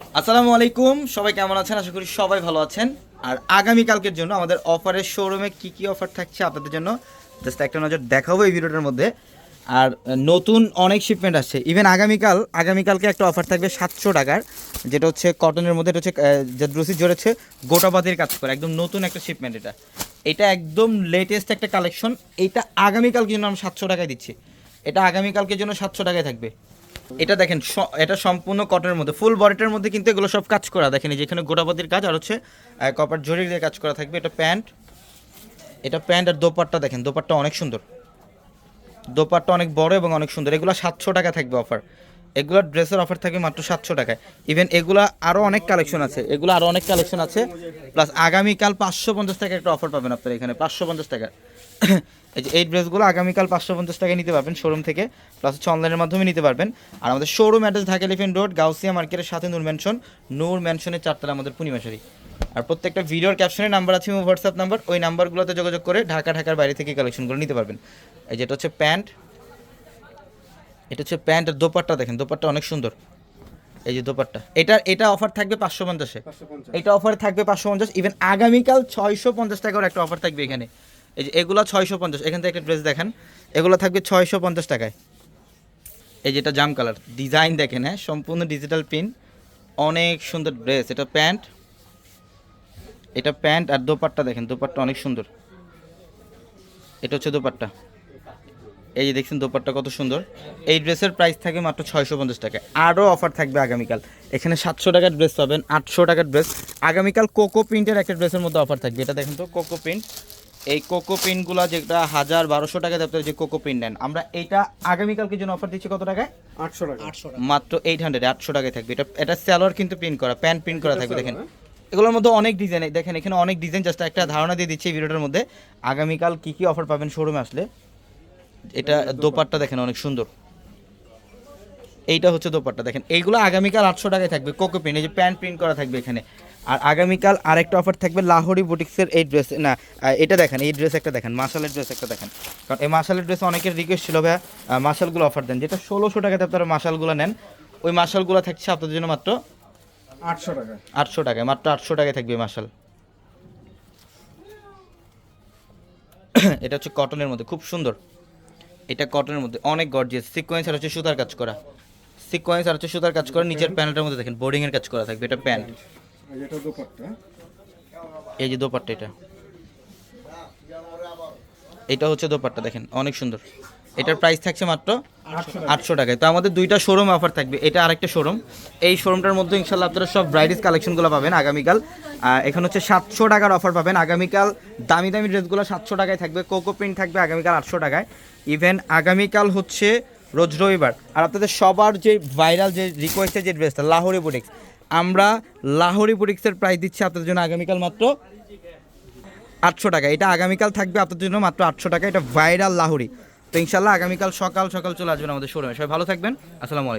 আসসালামু আলাইকুম। সবাই কেমন আছেন? আশা করি সবাই ভালো আছেন। আর আগামীকালকের জন্য আমাদের অফারের শোরুমে কি কি অফার থাকছে আপনাদের জন্য? জাস্ট একটা নজর দেখাবো এই ভিডিওটার মধ্যে। আর নতুন অনেক শিপমেন্ট আসছে। ইভেন আগামীকাল, আগামীকালকে একটা অফার থাকবে সাতশো টাকার। যেটা হচ্ছে কটনের মধ্যে, এটা হচ্ছে জাদ্রুসি জড়েছে গোটাবাদির কাজ করে। একদম নতুন একটা শিপমেন্ট এটা। এটা একদম লেটেস্ট একটা কালেকশন এইটা আগামীকালকে জন্য আমরা সাতশো টাকায় দিচ্ছি। এটা আগামীকালকের জন্য সাতশো টাকায় থাকবে। এটা দেখেন এটা সম্পূর্ণ কটনের মধ্যে ফুল বডিটার মধ্যে কিন্তু এগুলো সব কাজ করা, দেখেন এই যেখানে গোটাপতির কাজ, আর হচ্ছে কপার জরি দিয়ে কাজ করা থাকবে, এটা প্যান্ট। এটা প্যান্ট আর দোপারটা দেখেন দোপারটা অনেক সুন্দর। দোপারটা অনেক বড় এবং অনেক সুন্দর, এগুলো সাতশো টাকা থাকবে অফার এগুলো ড্রেসের অফার থাকবে মাত্র সাতশো টাকায়। ইভেন এগুলো আরও অনেক কালেকশন আছে। এগুলো আরও অনেক কালেকশন আছে। প্লাস আগামীকাল পাঁচশো পঞ্চাশ টাকা একটা অফার পাবেন আপনারা এখানে, পাঁচশো পঞ্চাশ টাকা এই যে এই ড্রেসগুলো আগামীকাল পাঁচশো পঞ্চাশ টাকায় নিতে পারবেন শোরুম থেকে। প্লাস হচ্ছে অনলাইনের মাধ্যমে নিতে পারবেন। আর আমাদের showroom address Dhaka Elephant Road Gausia মার্কেটের সাথে নূর ম্যানশন নূর ম্যানশনের চারতলা আমাদের পূর্ণিমাশারি আর প্রত্যেকটা ভিডিওর ক্যাপশনে নাম্বার আছে হোয়াটসঅ্যাপ নাম্বার ওই নাম্বারগুলোতে যোগাযোগ করে ঢাকা ঢাকার বাইরে থেকে কালেকশনগুলো নিতে পারবেন। এই যেটা হচ্ছে প্যান্ট এটা হচ্ছে প্যান্ট আর দোপাট্টা দেখেন দোপাট্টা অনেক সুন্দর। এই যে দোপাট্টা। এটা এটা অফার থাকবে পাঁচশো পঞ্চাশে। এটা অফার থাকবে পাঁচশো পঞ্চাশ ইভেন আগামীকাল ছয়শো পঞ্চাশ টাকার একটা অফার থাকবে এখানে। এই যে এগুলো ছয়শো পঞ্চাশ এখান থেকে একটা ড্রেস দেখেন। এগুলো থাকবে ছয়শো পঞ্চাশ টাকায়। এই যেটা জাম কালার ডিজাইন দেখেন হ্যাঁ সম্পূর্ণ ডিজিটাল প্রিন্ট অনেক সুন্দর ড্রেস এটা প্যান্ট। এটা প্যান্ট আর দোপাট্টা দেখেন দোপাট্টা অনেক সুন্দর। এটা হচ্ছে দোপাট্টা। এই যে দেখছেন দোপাট্টা কত সুন্দর। এই ড্রেসের প্রাইস থাকে মাত্র ছয়শো পঞ্চাশ টাকা। আরও অফার থাকবে আগামীকাল। এখানে সাতশো টাকার ড্রেস পাবেন আটশো টাকার ড্রেস আগামীকাল কোকো প্রিন্টের একটা ড্রেসের মধ্যে অফার থাকবে। এটা দেখেন তো কোকো প্রিন্ট এই কোকো প্রিন্টগুলো যেটা হাজার বারোশো টাকা আপনারা যে কোকো প্রিন্ট নেন আমরা এটা আগামীকালকে জন্য অফার দিচ্ছি কত টাকায়? আটশো টাকা। আটশো মাত্র এইট হান্ড্রেড আটশো টাকায় থাকবে। এটা এটা স্যালোয়ার কিন্তু প্রিন্ট করা প্যান্ট প্রিন্ট করা থাকবে দেখেন। এগুলোর মধ্যে অনেক ডিজাইন দেখেন এখানে অনেক ডিজাইন জাস্ট একটা ধারণা দিয়ে দিচ্ছি এই ভিডিওটার মধ্যে। আগামীকাল কী কী অফার পাবেন শোরুমে আসলে? এটা দোপাট্টা দেখেন অনেক সুন্দর। এইটা হচ্ছে দোপাট্টা দেখেন। এইগুলো আগামীকাল আটশো টাকায় থাকবে কোকো প্রিন্ট এই যে প্যান্ট প্রিন্ট করা থাকবে এখানে। আর আগামীকাল আরেকটা অফার থাকবে লাহোরি বুটিক্সের এই ড্রেস না এটা দেখেন এই ড্রেস একটা দেখেন মার্শালের ড্রেস একটা দেখেন। কারণ এই মার্শালের ড্রেস অনেকের রিকোয়েস্ট ছিল ভাইয়া মার্শালগুলো অফার দেন। যেটা ষোলোশো টাকাতে আপনারা মার্শালগুলো নেন ওই মার্শালগুলো থাকছে আপনাদের জন্য মাত্র আটশো টাকা। আটশো টাকায় মাত্র আটশো টাকায় থাকবে মার্শাল এটা হচ্ছে কটনের মধ্যে খুব সুন্দর। এটা কটনের মধ্যে অনেক গর্জিয়াস সিকোয়েন্স আর হচ্ছে সুতার কাজ করা। সিকোয়েন্স আর হচ্ছে সুতার কাজ করা নিচের প্যানেলটার মধ্যে দেখেন বোর্ডিং এর কাজ করা থাকবে এটা প্যান্ট। এটা দোপাট্টা। এই যে দোপাট্টা এটা। এটা হচ্ছে দোপাট্টা দেখেন অনেক সুন্দর। এটার প্রাইস থাকছে মাত্র আটশো টাকায় তো আমাদের দুইটা শোরুম অফার থাকবে। এটা আরেকটা শোরুম এই শোরুমটার মধ্যে ইনশাল্লাহ আপনারা সব ব্রাইডিস কালেকশনগুলো পাবেন আগামীকাল। এখানে হচ্ছে সাতশো টাকার অফার পাবেন। আগামীকাল দামি দামি ড্রেসগুলো সাতশো টাকায় থাকবে। কোকো প্রিন্ট থাকবে আগামীকাল আটশো টাকায়। ইভেন আগামীকাল হচ্ছে রোজ রবিবার। আর আপনাদের সবার যে ভাইরাল যে রিকোয়েস্টের যে ড্রেসটা লাহোরি বুটিক্স আমরা লাহোরি বুটিক্সের প্রাইস দিচ্ছি আপনাদের জন্য আগামীকাল মাত্র আটশো টাকা। এটা আগামীকাল থাকবে আপনাদের জন্য মাত্র আটশো টাকা। এটা ভাইরাল লাহোরি তো ইনশাল্লাহ আগামীকাল সকাল সকাল চলে আসবেন আমাদের শোরুমে সবাই ভালো থাকবেন। আসসালামু আলাইকুম।